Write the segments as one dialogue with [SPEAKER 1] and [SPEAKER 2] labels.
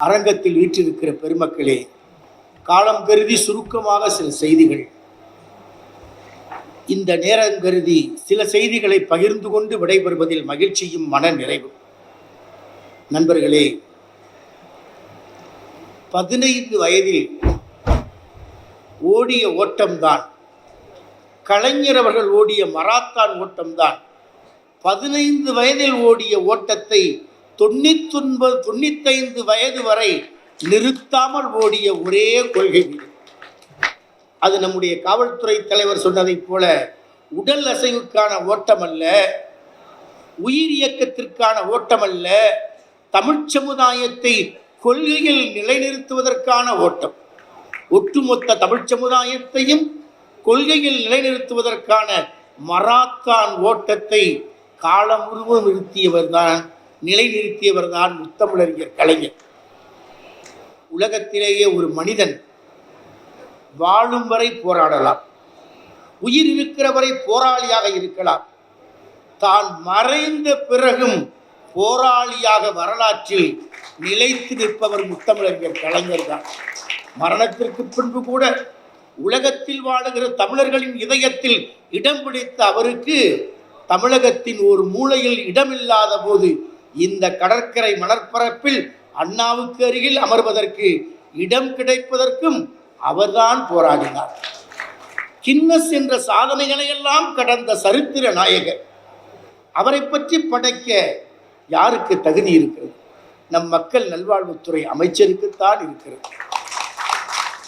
[SPEAKER 1] அரங்கத்தில் வீற்றிருக்கிற பெருமக்களே காலம் கருதி சுருக்கமாக சில செய்திகள். இந்த நேரம் கருதி சில செய்திகளை பகிர்ந்து கொண்டு விடைபெறுவதில் மகிழ்ச்சியும் மன நிறைவும் நண்பர்களே பதினைந்து வயதில் ஓடிய ஓட்டம்தான் கலைஞர் அவர்கள் ஓடிய மராத்தான் ஓட்டம்தான் பதினைந்து வயதில் ஓடிய ஓட்டத்தை தொண்ணூத்தொன்பது தொண்ணூத்தைந்து வயது வரை நிறுத்தாமல் ஓடிய ஒரே கொள்கை அது நம்முடைய காவல்துறை தலைவர் சொன்னதைப் போல உடல் அசைவுக்கான ஓட்டம் அல்ல உயிர் இயக்கத்திற்கான ஓட்டம் அல்ல தமிழ் சமுதாயத்தை கொள்கையில் நிலைநிறுத்துவதற்கான ஓட்டம். ஒட்டுமொத்த தமிழ் சமுதாயத்தையும் கொள்கையில் நிலைநிறுத்துவதற்கான மராத்தான் ஓட்டத்தை காலம் முழுவதும் நிலைநிறுத்தியவர் தான் முத்தமிழறிஞர் கலைஞர். உலகத்திலேயே ஒரு மனிதன் வாழும் வரை போராடலாம். உயிர் இருக்கிற வரை போராளியாக இருக்கலாம். தான் மறைந்த பிறகும் போராளியாக வரலாற்றில் நிலைத்து நிற்பவர் முத்தமிழறிஞர் கலைஞர் தான். மரணத்திற்கு பின்பு கூட உலகத்தில் வாழுகிற தமிழர்களின் இதயத்தில் இடம் பிடித்த அவருக்கு தமிழகத்தின் ஒரு மூலையில் இடமில்லாத போது இந்த கடற்கரை மணற்பரப்பில் அண்ணாவுக்கு அருகில் அமர்வதற்கு இடம் கிடைப்பதற்கும் அவர்தான் போராடினார். கின்னஸ் என்ற சாதனைகளை எல்லாம் கடந்த சரித்திர நாயகர். அவரை பற்றி படைக்க யாருக்கு தகுதி இருக்கிறது? நம் மக்கள் நல்வாழ்வுத்துறை அமைச்சருக்குத்தான் இருக்கிறது.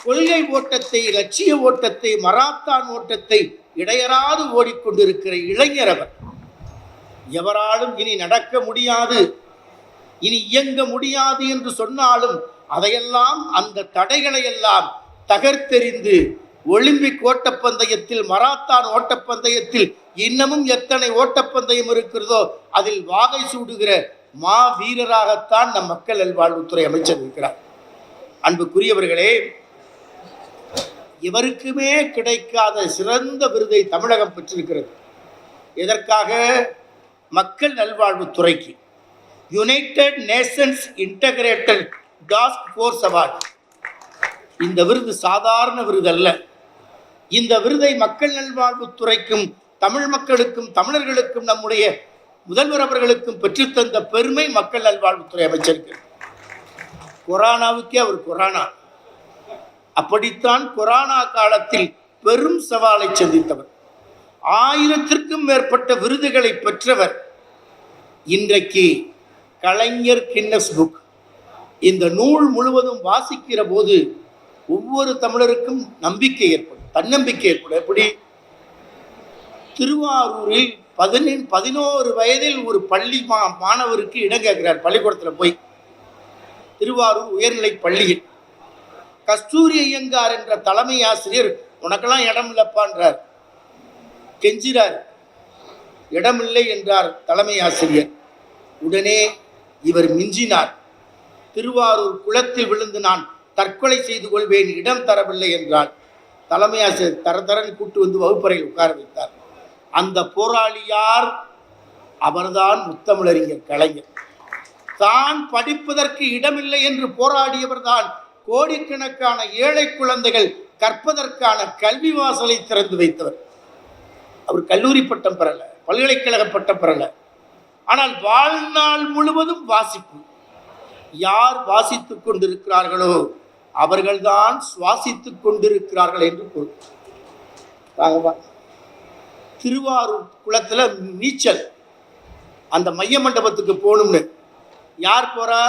[SPEAKER 1] கொள்கை ஓட்டத்தை லட்சிய ஓட்டத்தை மராத்தான் ஓட்டத்தை இடையறாது ஓடிக்கொண்டிருக்கிற இளைஞர் அவர். எவராலும் இனி நடக்க முடியாது. இனி இயங்க முடியாது என்று சொன்னாலும் அதையெல்லாம் அந்த தடைகளை எல்லாம் தகர்த்தெறிந்து ஒலிம்பிக் ஓட்டப்பந்தயத்தில் மராத்தான் ஓட்டப்பந்தயத்தில் இன்னமும் எத்தனை ஓட்டப்பந்தயம் இருக்கிறதோ அதில் வாகை சூடுகிற மா வீரராகத்தான் நம் மக்கள் நல்வாழ்வுத்துறை அமைச்சர் இருக்கிறார். அன்புக்குரியவர்களே இவருக்குமே கிடைக்காத சிறந்த விருதை தமிழகம் பெற்றிருக்கிறது. எதற்காக? மக்கள் நல்வாழ்வுத்துறைக்கு United Nations integrated task force award இந்த விருது சாதாரண விருது அல்ல. இந்த விருதை மக்கள் நல்வாழ்வுத்துறைக்கும் தமிழ் மக்களுக்கும் தமிழர்களுக்கும் நம்முடைய முதல்வர் அவர்களுக்கும் பெற்றுத்தந்த பெருமை மக்கள் நல்வாழ்வுத்துறை அமைச்சருக்கு. கொரோனாவுக்கே அவர் கொரோனா. அப்படித்தான் கொரோனா காலத்தில் பெரும் சவாலை சந்தித்தவர். ஆயிரத்திற்கும் மேற்பட்ட விருதுகளை பெற்றவர் இன்றைக்கு கலைஞர் கின்னஸ் புக். இந்த நூல் முழுவதும் வாசிக்கிற போது ஒவ்வொரு தமிழருக்கும் நம்பிக்கை ஏற்படும் தன்னம்பிக்கை ஏற்படும். எப்படி? திருவாரூரில் பதினெண் பதினோரு வயதில் ஒரு பள்ளி மா மாணவருக்கு இடம் கேட்கிறார். பள்ளிக்கூடத்தில் போய். திருவாரூர் உயர்நிலை பள்ளியில். கஸ்தூரி ஐயங்கார் என்ற தலைமை ஆசிரியர் உனக்கெல்லாம் இடம் இல்லப்பான்றார். கெஞ்சிறார். இடமில்லை என்றார் தலைமை ஆசிரியர். உடனே இவர் மிஞ்சினார். திருவாரூர் குளத்தில் விழுந்து நான் தற்கொலை செய்து கொள்வேன் இடம் தரவில்லை என்றார். தலைமை ஆசிரியர் தர தரன் கூட்டு வந்து வகுப்பறையில் உட்கார வைத்தார். அந்த போராளியார் அவர்தான் முத்தமிழறிஞர் கலைஞர். தான் படிப்பதற்கு இடமில்லை என்று போராடியவர்தான் கோடிக்கணக்கான ஏழை குழந்தைகள் கற்பதற்கான கல்வி வாசலை திறந்து வைத்தவர். அவர் கல்லூரி பட்டம் பெறல பல்கலைக்கழக பட்டம் பெறல. ஆனால் வாழ்நாள் முழுவதும் வாசிப்பு. யார் வாசித்துக் கொண்டிருக்கிறார்களோ அவர்கள்தான் சுவாசித்துக் கொண்டிருக்கிறார்கள் என்று பொருள். திருவாரூர் குளத்துல நீச்சல். அந்த மைய மண்டபத்துக்கு போகணும்னு. யார் போறா?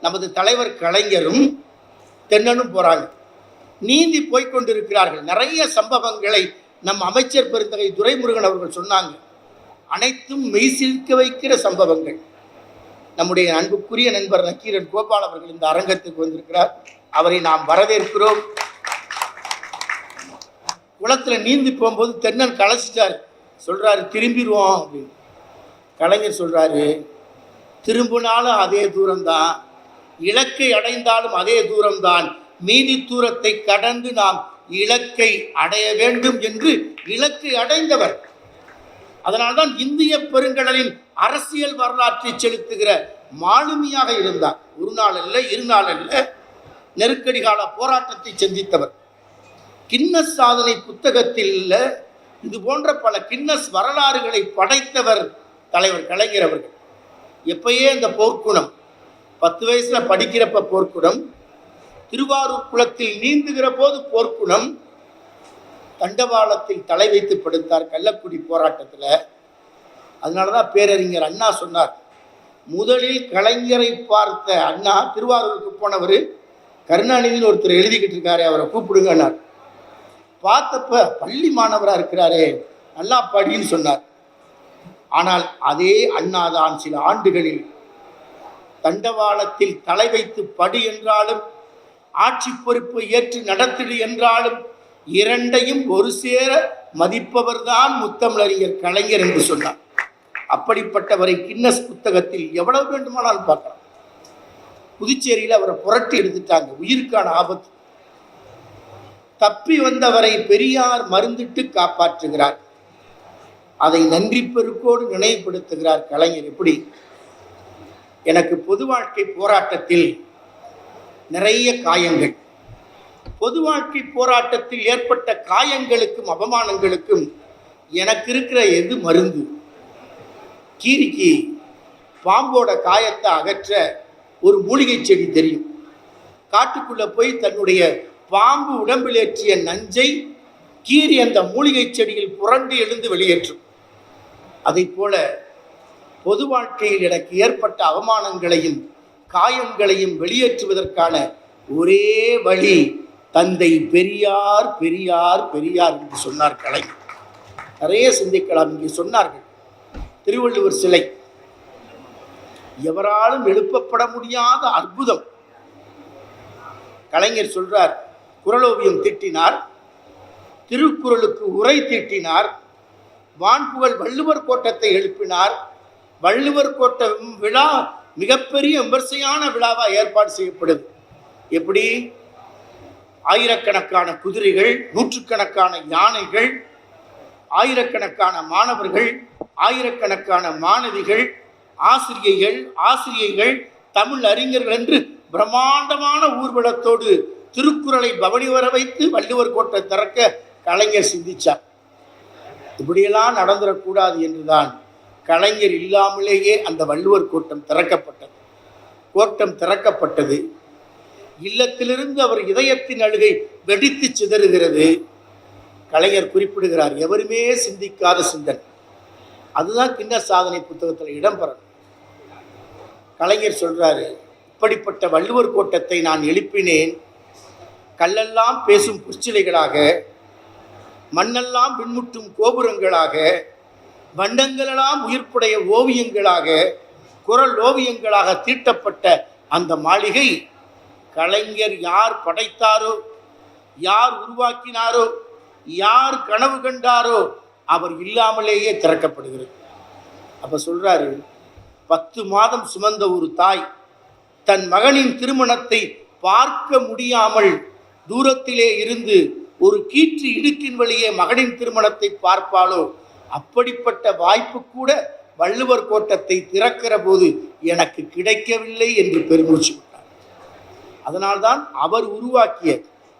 [SPEAKER 1] நமது தலைவர் கலைஞரும் தென்னனும் போறாங்க. நீந்தி போய்கொண்டிருக்கிறார்கள் நிறைய சம்பவங்களை நம் அமைச்சர் பெருந்தகை துரைமுருகன் அவர்கள் சொன்னாங்க அனைத்தும் மெய்சிலிக்க வைக்கிற சம்பவங்கள். நம்முடைய அன்புக்குரிய நண்பர் நக்கீரன் கோபால் அவர்கள் இந்த அரங்கத்துக்கு வந்திருக்கிறார். அவரை நாம் வரவேற்கிறோம். குளத்துல நீந்தி போகும்போது தென்னன் களைச்சிட்டார். சொல்றாரு திரும்பிடுவோம் அப்படின்னு. கலைஞர் சொல்றாரு திரும்பினாலும் அதே தூரம்தான். இலக்கை அடைந்தாலும் அதே தூரம்தான். மீதி தூரத்தை கடந்து நாம் இலக்கை அடைய வேண்டும் என்று இலக்கை அடைந்தவர். அதனால்தான் இந்திய பெருங்கடலின் அரசியல் வரலாற்றை செலுத்துகிற மாலுமியாக இருந்தார். ஒரு நாள் அல்ல இரு நாள் அல்ல நெருக்கடி கால போராட்டத்தை சந்தித்தவர். கின்னஸ் சாதனை புத்தகத்தில் இது போன்ற பல கின்னஸ் வரலாறுகளை படைத்தவர் தலைவர் கலைஞர் அவர்கள். எப்பயே இந்த போர்க்குணம் பத்து வயசுல படிக்கிறப்ப போர்க்குணம் திருவாரூர் குளத்தில் நீந்துகிற போது போர்க்குணம் தண்டவாளத்தில் தலை வைத்து படுத்தார் கள்ளக்குடி போராட்டத்தில். அதனால தான் பேரறிஞர் அண்ணா சொன்னார் முதலில் கலைஞரை பார்த்த அண்ணா திருவாரூருக்கு போனவர் கருணாநிதினு ஒருத்தர் எழுதிக்கிட்டு இருக்காரு அவரை கூப்பிடுங்கன்னார். பார்த்தப்ப பள்ளி மாணவராக இருக்கிறாரே நல்லா படின்னு சொன்னார். ஆனால் அதே அண்ணாதான் சில ஆண்டுகளில் தண்டவாளத்தில் தலை வைத்து படி என்றாலும் ஆட்சி பொறுப்பை ஏற்று நடத்திடு என்றாலும் இரண்டையும் ஒரு சேர மதிப்பவர்தான் முத்தமிழறிஞர் கலைஞர் என்று சொன்னார். அப்படிப்பட்டவரை கின்னஸ் புத்தகத்தில் எவ்வளவு வேண்டுமானாலும் பார்க்கலாம். புதுச்சேரியில் அவரை புரட்டி எடுத்துட்டாங்க உயிருக்கான ஆபத்து. தப்பி வந்தவரை பெரியார் மருந்திட்டு காப்பாற்றுகிறார். அதை நன்றி பெருக்கோடு நினைவுபடுத்துகிறார் கலைஞர். எப்படி? எனக்கு பொது வாழ்க்கை போராட்டத்தில் நிறைய காயங்கள். பொது வாழ்க்கை போராட்டத்தில் ஏற்பட்ட காயங்களுக்கும் அவமானங்களுக்கும் எனக்கு இருக்கிற எது மருந்து? கீரிக்கு பாம்போட காயத்தை அகற்ற ஒரு மூலிகை செடி தெரியும். காட்டுக்குள்ளே போய் தன்னுடைய பாம்பு உடம்பில் ஏற்றிய நஞ்சை கீரி அந்த மூலிகை செடியில் புரண்டு எழுந்து வெளியேற்றும். அதைப் போல பொது வாழ்க்கையில் எனக்கு ஏற்பட்ட அவமானங்களையும் காயங்களையும் வெளியேற்றுவதற்கான ஒரே வழி தந்தை பெரியார் பெரியார் பெரியார் என்று சொன்னார் கலைஞர் நிறைய சிந்திக்கலாம் இங்கே சொன்னார்கள். திருவள்ளுவர் சிலை. எவராலும் எழுப்பப்பட முடியாத அற்புதம். கலைஞர் சொல்றார் குரலோவியம் தீட்டினார் திருக்குறளுக்கு உரை தீட்டினார் வான்புகழ் வள்ளுவர் கோட்டத்தை எழுப்பினார் வள்ளுவர் கோட்ட விழா மிகப்பெரிய விமர்சையான விழாவா ஏற்பாடு செய்யப்படுது. எப்படி? ஆயிரக்கணக்கான குதிரைகள் நூற்றுக்கணக்கான யானைகள் ஆயிரக்கணக்கான மாணவர்கள் ஆயிரக்கணக்கான மாணவிகள் ஆசிரியைகள் ஆசிரியைகள் தமிழ் அறிஞர்கள் என்று பிரம்மாண்டமான ஊர்வலத்தோடு திருக்குறளை பவனி வர வைத்து வள்ளுவர் கோட்டை திறக்க கலைஞர் சிந்திச்சார். இப்படியெல்லாம் நடந்துடக்கூடாது என்றுதான் கலைஞர் இல்லாமலேயே அந்த வள்ளுவர் கோட்டம் திறக்கப்பட்டது. கோட்டம் திறக்கப்பட்டது. இல்லத்திலிருந்து அவர் இதயத்தின் அழுகை வெடித்து சிதறுகிறது. கலைஞர் குறிப்பிடுகிறார் எவருமே சிந்திக்காத சிந்தனை. அதுதான் கிண்ண சாதனை புத்தகத்தில் இடம்பெறணும் கலைஞர் சொல்றாரு இப்படிப்பட்ட வள்ளுவர் கோட்டத்தை நான் எழுப்பினேன். கல்லெல்லாம் பேசும் புற்சிலைகளாக மண்ணெல்லாம் பின்முட்டும் கோபுரங்களாக வண்டங்களெல்லாம் உயிர்ப்புடைய ஓவியங்களாக குரல் ஓவியங்களாக தீட்டப்பட்ட அந்த மாளிகை கலைஞர் யார் படைத்தாரோ யார் உருவாக்கினாரோ யார் கனவு கண்டாரோ அவர் இல்லாமலேயே திறக்கப்படுகிறது. அப்போ சொல்கிறாரு பத்து மாதம் சுமந்த ஒரு தாய் தன் மகனின் திருமணத்தை பார்க்க முடியாமல் தூரத்திலே இருந்து ஒரு கீற்று இடுக்கின் வழியே மகனின் திருமணத்தை பார்ப்பாளோ அப்படிப்பட்ட வாய்ப்பு கூட வள்ளுவர் கோட்டத்தை திறக்கிற போது எனக்கு கிடைக்கவில்லை என்று பெருமூச்சு விட்டார். அதனால்தான் அவர் உருவாக்கிய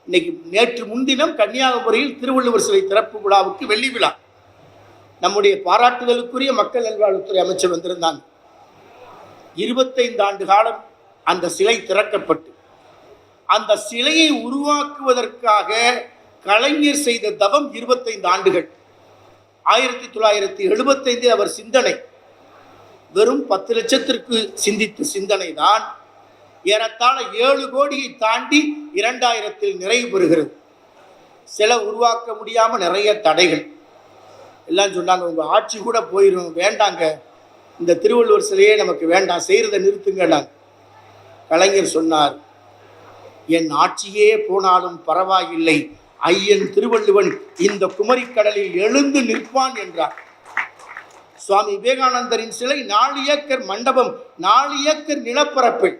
[SPEAKER 1] இன்னைக்கு நேற்று முன்தினம் கன்னியாகுமரியில் திருவள்ளுவர் சிலை திறப்பு விழாவுக்கு வெள்ளி விழா. நம்முடைய பாராட்டுதலுக்குரிய மக்கள் நல்வாழ்வுத்துறை அமைச்சர் வந்திருந்தாங்க. இருபத்தைந்து ஆண்டு காலம் அந்த சிலை திறக்கப்பட்டு அந்த சிலையை உருவாக்குவதற்காக கலைஞர் செய்த தவம் இருபத்தைந்து ஆண்டுகள். ஆயிரத்தி தொள்ளாயிரத்தி எழுபத்தைந்தில் அவர் சிந்தனை வெறும் பத்து லட்சத்திற்கு சிந்தித்த சிந்தனை தான் ஏறத்தாழ ஏழு கோடியை தாண்டி இரண்டாயிரத்தில் நிறைவு பெறுகிறது. சில உருவாக்க முடியாமல் நிறைய தடைகள். எல்லாம் சொன்னாங்க உங்கள் ஆட்சி கூட போயிடும் வேண்டாங்க. இந்த திருவள்ளுவர் சிலையே நமக்கு வேண்டாம் செய்கிறத நிறுத்துங்கன்னாங்க கலைஞர் சொன்னார் என் ஆட்சியே போனாலும் பரவாயில்லை. ஐயன் திருவள்ளுவன் இந்த குமரிக்கடலில் எழுந்து நிற்பான் என்றார். சுவாமி விவேகானந்தரின் சிலை நாலு ஏக்கர் மண்டபம் நாலு ஏக்கர் நிலப்பரப்பு.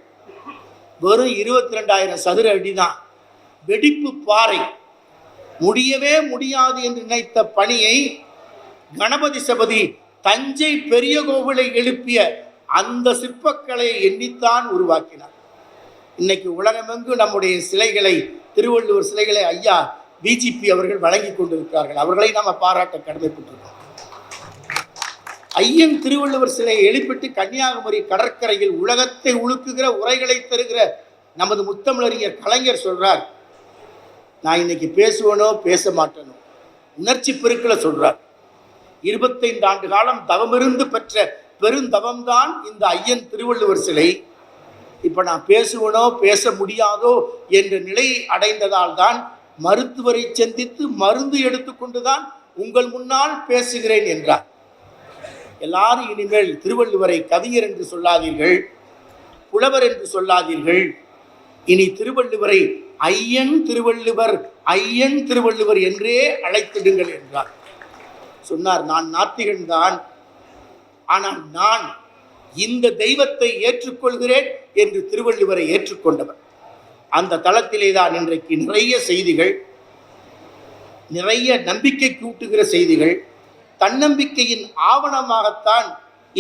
[SPEAKER 1] வெறும் இருபத்தி ரெண்டாயிரம் சதுர அடிதான். வெடிப்பு பாறை. முடியவே முடியாது என்று நினைத்த பணியை கணபதி சபதி தஞ்சை பெரிய கோவிலை எழுப்பிய அந்த சிற்பக்கலையை எண்ணித்தான் உருவாக்கினார். இன்னைக்கு உலகமெங்கு நம்முடைய சிலைகளை திருவள்ளுவர் சிலைகளை ஐயா பிஜிபி அவர்கள் வழங்கி கொண்டிருக்கிறார்கள். அவர்களை நாம் பாராட்ட கடமைப்பட்டிருக்கோம் ஐயன் திருவள்ளுவர் சிலையை எழுப்பிட்டு கன்னியாகுமரி கடற்கரையில் உலகத்தை உழுக்குகிற உரைகளை தருகிற நமது முத்தமிழறிஞர் கலைஞர் சொல்றார் நான் இன்னைக்கு பேசுவனோ பேச மாட்டேனோ? உணர்ச்சி பெருக்களை சொல்றார். இருபத்தைந்து ஆண்டு காலம் தவமிருந்து பெற்ற பெருந்தவம்தான் இந்த ஐயன் திருவள்ளுவர் சிலை. இப்ப நான் பேசுவனோ பேச முடியாதோ என்ற நிலை அடைந்ததால் தான் மருத்துவரை சந்தித்து மருந்து எடுத்துக்கொண்டுதான் உங்கள் முன்னால் பேசுகிறேன் என்றார். எல்லாரும் இனிமேல் திருவள்ளுவரை கவிஞர் என்று சொல்லாதீர்கள் புலவர் என்று சொல்லாதீர்கள். இனி திருவள்ளுவரை ஐயன் திருவள்ளுவர் ஐயன் திருவள்ளுவர் என்றே அழைத்திடுங்கள் என்றார். சொன்னார் நான் நாத்திகன் தான். ஆனால் நான் இந்த தெய்வத்தை ஏற்றுக்கொள்கிறேன் என்று திருவள்ளுவரை ஏற்றுக்கொண்டவர். அந்த தளத்திலே தான் இன்றைக்கு நிறைய செய்திகள் நிறைய நம்பிக்கை கூட்டுகிற செய்திகள் தன்னம்பிக்கையின் ஆவணமாகத்தான்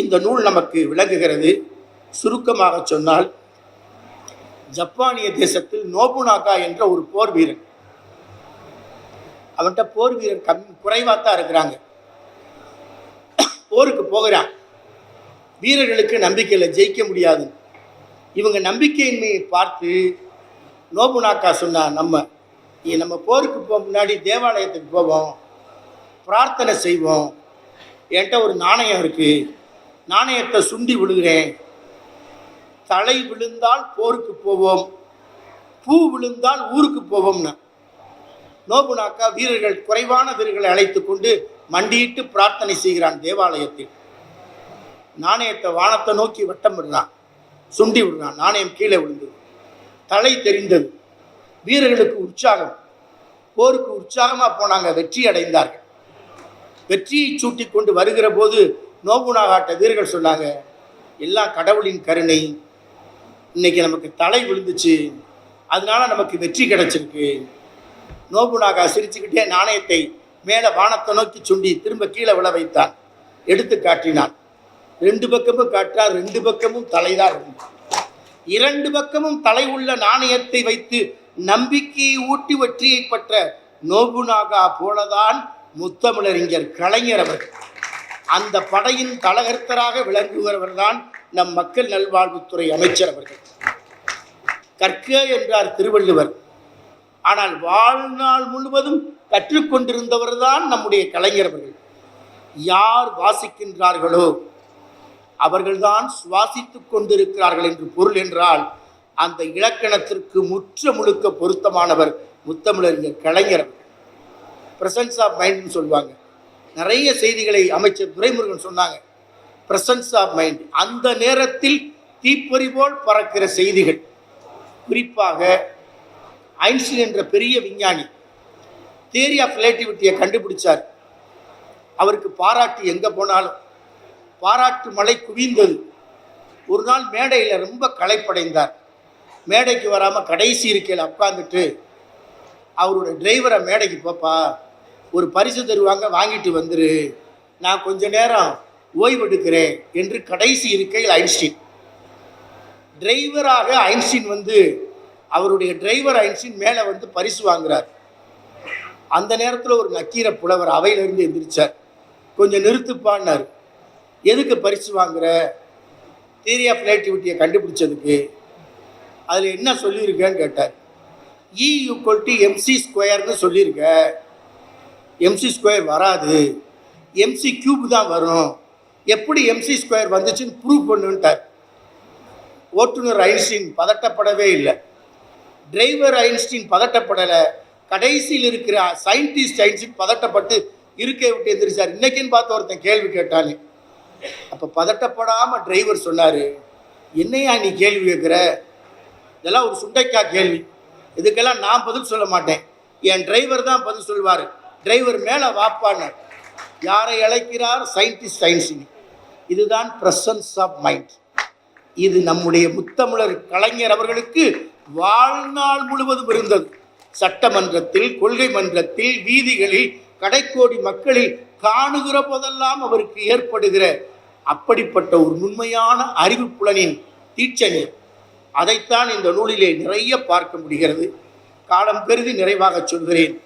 [SPEAKER 1] இந்த நூல் நமக்கு விளங்குகிறது. சுருக்கமாக சொன்னால் ஜப்பானிய தேசத்தில் நோபுனாகா என்ற ஒரு போர் வீரன். அவன்கிட்ட போர் வீரர் கம் குறைவாக தான் இருக்கிறாங்க. போருக்கு போகிறான். வீரர்களுக்கு நம்பிக்கையில் ஜெயிக்க முடியாது. இவங்க நம்பிக்கையின்மையை பார்த்து நோபுனாக்கா சொன்னா நம்ம இ- நம்ம போருக்கு போக முன்னாடி தேவாலயத்துக்கு போவோம் பிரார்த்தனை செய்வோம். என்கிட்ட ஒரு நாணயம் இருக்கு. நாணயத்தை சுண்டி விழுகிறேன். தலை விழுந்தால் போருக்கு போவோம். பூ விழுந்தால் ஊருக்கு போவோம்னு. நோபுனாக்கா வீரர்கள் குறைவான வீரர்களை அழைத்து கொண்டு மண்டியிட்டு பிரார்த்தனை செய்கிறான் தேவாலயத்தில். நாணயத்தை வானத்தை நோக்கி வட்டம் விடுறான். சுண்டி விடுறான். நாணயம் கீழே விழுந்து தலை தெரிந்தது. வீரர்களுக்கு உற்சாகம். போருக்கு உற்சாகமாக போனாங்க. வெற்றி அடைந்தார்கள். வெற்றியை சூட்டி கொண்டு வருகிற போது நோபுனாகாட்ட வீரர்கள் சொன்னாங்க எல்லாம் கடவுளின் கருணை இன்னைக்கு நமக்கு தலை விழுந்துச்சு. அதனால நமக்கு வெற்றி கிடைச்சிருக்கு. நோபுனாகா சிரிச்சுக்கிட்டே நாணயத்தை மேலே வானத்தை நோக்கி சுண்டி திரும்ப கீழே விழ வைத்தான். எடுத்து காட்டினான். ரெண்டு பக்கமும் காட்டினார் ரெண்டு பக்கமும் தலைதான். இருந்தது இரண்டு பக்கமும் தலை உள்ள நாணயத்தை வைத்து நம்பிக்கையை ஊட்டி வெற்றியை பெற்ற நோபுனாகா போலதான் முத்தமிழறிஞர் கலைஞர் அவர்கள் அந்த படையின் தலகர்த்தராக விளங்குகிறவர்தான் நம் மக்கள் நல்வாழ்வுத்துறை அமைச்சர் அவர்கள். கற்க என்றார் திருவள்ளுவர். ஆனால் வாழ்நாள் முழுவதும் கற்றுக்கொண்டிருந்தவர்தான் நம்முடைய கலைஞர் அவர்கள். யார் வாசிக்கின்றார்களோ அவர்கள்தான் சுவாசித்துக் கொண்டிருக்கிறார்கள் என்று பொருள் என்றால் அந்த இலக்கணத்திற்கு முற்ற முழுக்க பொருத்தமானவர் முத்தமிழறிஞர் கலைஞர் பிரசன்ஸ் ஆஃப் மைண்ட்னு சொல்லுவாங்க. நிறைய செய்திகளை அமைச்சர் துரைமுருகன் சொன்னாங்க. பிரசன்ஸ் ஆஃப் மைண்ட் அந்த நேரத்தில் தீப்பொறி போல் பறக்கிற செய்திகள். குறிப்பாக ஐன்ஸ்டீன் என்ற பெரிய விஞ்ஞானி தியரி ஆஃப் ரிலேட்டிவிட்டியை கண்டுபிடிச்சார். அவருக்கு பாராட்டு எங்கே போனாலும். பாராட்டு மழை குவிந்தது. ஒரு நாள் மேடையில் ரொம்ப களைப்படைந்தார். மேடைக்கு வராமல் கடைசி இருக்கையில் உட்காந்துட்டு அவரோட டிரைவரை மேடைக்கு போப்பா. ஒரு பரிசு தருவாங்க வாங்கிட்டு வந்துரு. நான் கொஞ்ச நேரம் ஓய்வெடுக்கிறேன் என்று கடைசி இருக்கையில் ஐன்ஸ்டீன். டிரைவராக ஐன்ஸ்டீன் வந்து அவருடைய டிரைவர் ஐன்ஸ்டீன் மேலே வந்து பரிசு வாங்குறார். அந்த நேரத்தில் ஒரு நக்கீர புலவர் அவையிலிருந்து எந்திரிச்சார். கொஞ்சம் நிறுத்துப்பான்னார். எதுக்கு பரிசு வாங்குற? தியரி ஆஃப் ரிலேட்டிவிட்டியை கண்டுபிடிச்சதுக்கு அதில் என்ன சொல்லியிருக்கேன்னு கேட்டார். இ ஈக்குவல் டு எம்சி ஸ்கொயர்னு சொல்லியிருக்க. எம்சி ஸ்கொயர் வராது. எம்சி கியூப் தான் வரும். எப்படி எம்சி ஸ்கொயர் வந்துச்சுன்னு ப்ரூவ் பண்ணுன்ட்டார். ஓட்டுநர் ஐன்ஸ்டீன் பதட்டப்படவே இல்லை. டிரைவர் ஐன்ஸ்டீன் பதட்டப்படலை. கடைசியில் இருக்கிற சயின்டிஸ்ட் ஐன்ஸ்டீன் பதட்டப்பட்டு இருக்கை விட்டு எந்திரிச்சார். இன்னைக்குன்னு பார்த்து ஒருத்தன் கேள்வி கேட்டானே அப்போ பதட்டப்படாமல் டிரைவர் சொன்னார் என்னையா நீ கேள்வி கேட்குற இதெல்லாம் ஒரு சுண்டைக்காய் கேள்வி. இதுக்கெல்லாம் நான் பதில் சொல்ல மாட்டேன். என் டிரைவர் தான் பதில் சொல்வார் டிரைவர் மேலே வாப்பான்னு. யாரை அழைக்கிறார்? சயின்டிஸ்ட் ஐன்ஸ்டீன் இதுதான் ப்ரெசன்ஸ் ஆஃப் மைண்ட் இது நம்முடைய முத்தமிழர் கலைஞர் அவர்களுக்கு வாழ்நாள் முழுவதும் இருந்தது. சட்டமன்றத்தில் கொள்கை மன்றத்தில் வீதிகளில் கடைக்கோடி மக்களை காணுகிற போதெல்லாம் அவருக்கு ஏற்படுகிற அப்படிப்பட்ட ஒரு நுண்மையான அறிவு புலனின் தீட்சணி. அதைத்தான் இந்த நூலிலே நிறைய பார்க்க முடிகிறது. காலம் பெருதி நிறைவாக சொல்கிறேன்.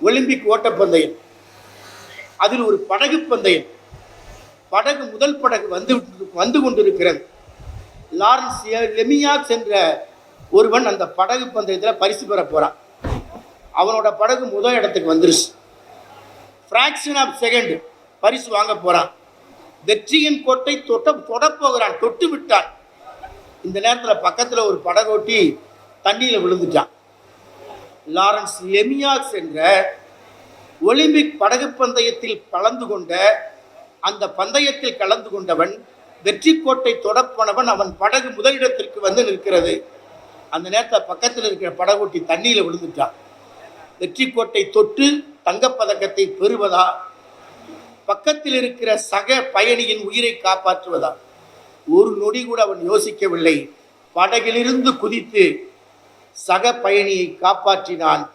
[SPEAKER 1] ஒலிம்பிக் ஓட்டப்பந்தயம் அதில் ஒரு படகு பந்தயம். படகு முதல் படகு வந்து வந்து கொண்டிருக்கிறது. லாரன்ஸ் லெமியா சென்ற என்ற ஒருவன் அந்த படகு பந்தயத்தில் பரிசு பெற போகிறான் அவனோட படகு முதல் இடத்துக்கு வந்துருச்சு. ஃப்ராக்ஷன் ஆஃப் செகண்ட் பரிசு வாங்க போகிறான் வெற்றியின் கோட்டை தொட்ட தொடப்போகிறான் தொட்டு விட்டான். இந்த நேரத்தில் பக்கத்தில் ஒரு படகோட்டி தண்ணியில் விழுந்துட்டான். லாரன்ஸ் லெமியாக்ஸ் என்ற ஒலிம்பிக் படகு பந்தயத்தில் கலந்து கொண்ட அந்த பந்தயத்தில் கலந்து கொண்டவன் வெற்றி கோட்டை தொடப்பனவன் அவன் படகு முதலிடத்திற்கு வந்து நிற்கிறது. அந்த நேரத்தில் பக்கத்தில் இருக்கிற படகோட்டி தண்ணியில் விழுந்துட்டான். வெற்றி கோட்டை தொட்டு தங்கப்பதக்கத்தை பெறுவதா? பக்கத்தில் இருக்கிற சக பயணியின் உயிரை காப்பாற்றுவதா? ஒரு நொடி கூட அவன் யோசிக்கவில்லை. படகிலிருந்து குதித்து சக பயணியை காப்பாற்றினான்.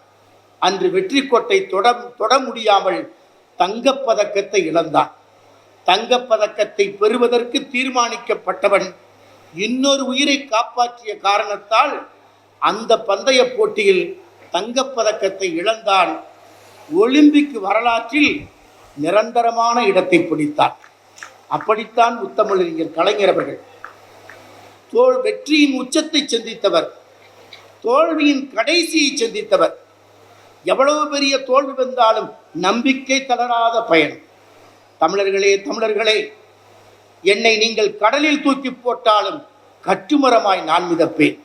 [SPEAKER 1] அன்று வெற்றி கோட்டை தொட தொட முடியாமல் தங்கப்பதக்கத்தை இழந்தான். தங்கப்பதக்கத்தை பெறுவதற்கு தீர்மானிக்கப்பட்டவன் இன்னொரு உயிரை காப்பாற்றிய காரணத்தால் அந்த பந்தய போட்டியில் தங்கப்பதக்கத்தை இழந்தான். ஒலிம்பிக் வரலாற்றில் நிரந்தரமான இடத்தை பிடித்தார். அப்படித்தான் முத்தமிழறிஞர் கலைஞர் அவர்கள் தோல் வெற்றியின் உச்சத்தை சந்தித்தவர் தோல்வியின் கடைசியை சந்தித்தவர். எவ்வளவு பெரிய தோல்வி வந்தாலும் நம்பிக்கை தளராத பயணம். தமிழர்களே தமிழர்களே என்னை நீங்கள் கடலில் தூக்கி போட்டாலும் கட்டுமரமாய் நான் மிதப்பேன்.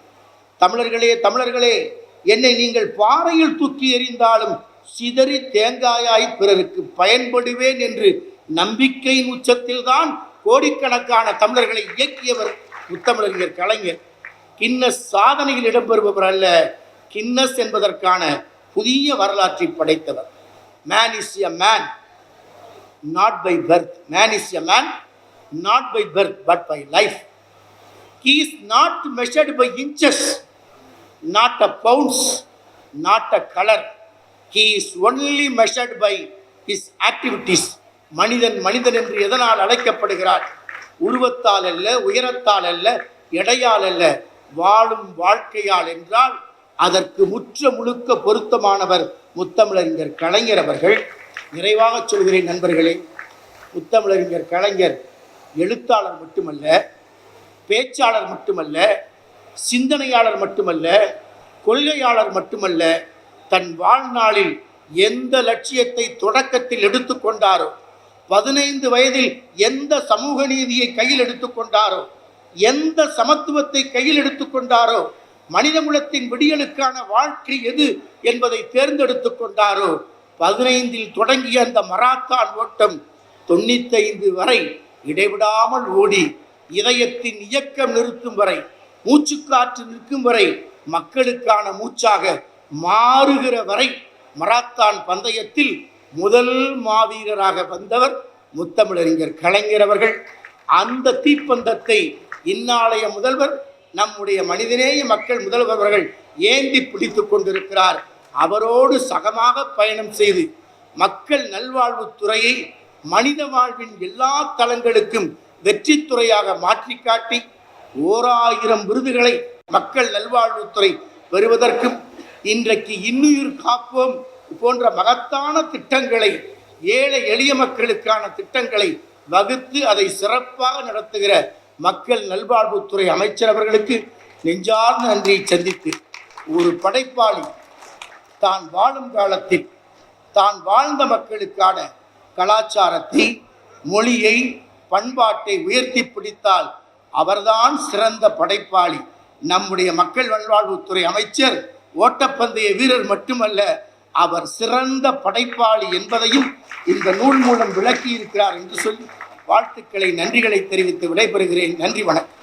[SPEAKER 1] தமிழர்களே தமிழர்களே என்னை நீங்கள் பாறையில் தூக்கி எறிந்தாலும் சிதறி தேங்காயாய் பிறருக்கு பயன்படுவேன் என்று நம்பிக்கையின் உச்சத்தில்தான் கோடிக்கணக்கான தமிழர்களை இயக்கியவர் முத்தமிழறிஞர் கலைஞர். கின்னஸ் சாதனையில் இடம்பெறுபவர் அல்ல கின்னஸ் என்பதற்கான புதிய வரலாற்றை படைத்தவர். Man is a man not by birth man is a man not by birth but by life he is not measured by inches not a pounds not a colour He is only measured by his activities. மனிதன் மனிதன் என்று எதனால் அழைக்கப்படுகிறார்? உருவத்தால் அல்ல உயரத்தால் அல்ல எடையால் அல்ல. வாழும் வாழ்க்கையால் என்றால் அதற்கு முற்ற முழுக்க பொருத்தமானவர் முத்தமிழறிஞர் கலைஞர் அவர்கள். நிறைவாக சொல்கிறேன் நண்பர்களே முத்தமிழறிஞர் கலைஞர் எழுத்தாளர் மட்டுமல்ல பேச்சாளர் மட்டுமல்ல சிந்தனையாளர் மட்டுமல்ல கொள்கையாளர் மட்டுமல்ல தன் வாழ்நாளில் எந்த லட்சியத்தை தொடக்கத்தில் எடுத்துக்கொண்டாரோ பதினைந்து வயதில் எந்த சமூக நீதியை கையில் எடுத்துக்கொண்டாரோ எந்த சமத்துவத்தை கையில் எடுத்துக்கொண்டாரோ மனிதகுலத்தின் விடியலுக்கான வாழ்க்கை எது என்பதை தேர்ந்தெடுத்துக் கொண்டாரோ பதினைந்தில் தொடங்கிய அந்த மராத்தான் ஓட்டம் தொண்ணூத்தைந்து வரை இடைவிடாமல் ஓடி இதயத்தின் இயக்கம் நிறுத்தும் வரை மூச்சுக்காற்று நிற்கும் வரை மக்களுக்கான மூச்சாக மாறுகிற வரை மராத்தான் பந்தயத்தில் முதல் மாவீரராக வந்தவர் முத்தமிழறிஞர் கலைஞர் அவர்கள். அந்த தீப்பந்தத்தை இந்நாளைய முதல்வர் நம்முடைய மனிதநேய மக்கள் முதல்வர் அவர்கள் ஏந்தி பிடித்து கொண்டிருக்கிறார். அவரோடு சகமாக பயணம் செய்து மக்கள் நல்வாழ்வுத்துறையை மனித வாழ்வின் எல்லா தளங்களுக்கும் வெற்றி துறையாக மாற்றி காட்டி ஓராயிரம் விருதுகளை மக்கள் நல்வாழ்வுத்துறை பெறுவதற்கும் இன்றைக்கு இன்னுயிர் காப்போம் போன்ற மகத்தான திட்டங்களை ஏழை எளிய மக்களுக்கான திட்டங்களை வகுத்து அதை சிறப்பாக நடத்துகிற மக்கள் நல்வாழ்வுத்துறை அமைச்சர் அவர்களுக்கு நெஞ்சார்ந்த நன்றியை சந்தித்து ஒரு படைப்பாளி தான் வாழும் காலத்தில் தான் வாழ்ந்த மக்களுக்கான கலாச்சாரத்தை மொழியை பண்பாட்டை உயர்த்தி பிடித்தால் அவர்தான் சிறந்த படைப்பாளி. நம்முடைய மக்கள் நல்வாழ்வுத்துறை அமைச்சர் ஓட்டப்பந்தய வீரர் மட்டுமல்ல அவர் சிறந்த படைப்பாளி என்பதையும் இந்த நூல் மூலம் விளக்கி இருக்கிறார் என்று சொல்லி வாழ்த்துக்களை நன்றிகளை தெரிவித்து விடைபெறுகிறேன். நன்றி வணக்கம்.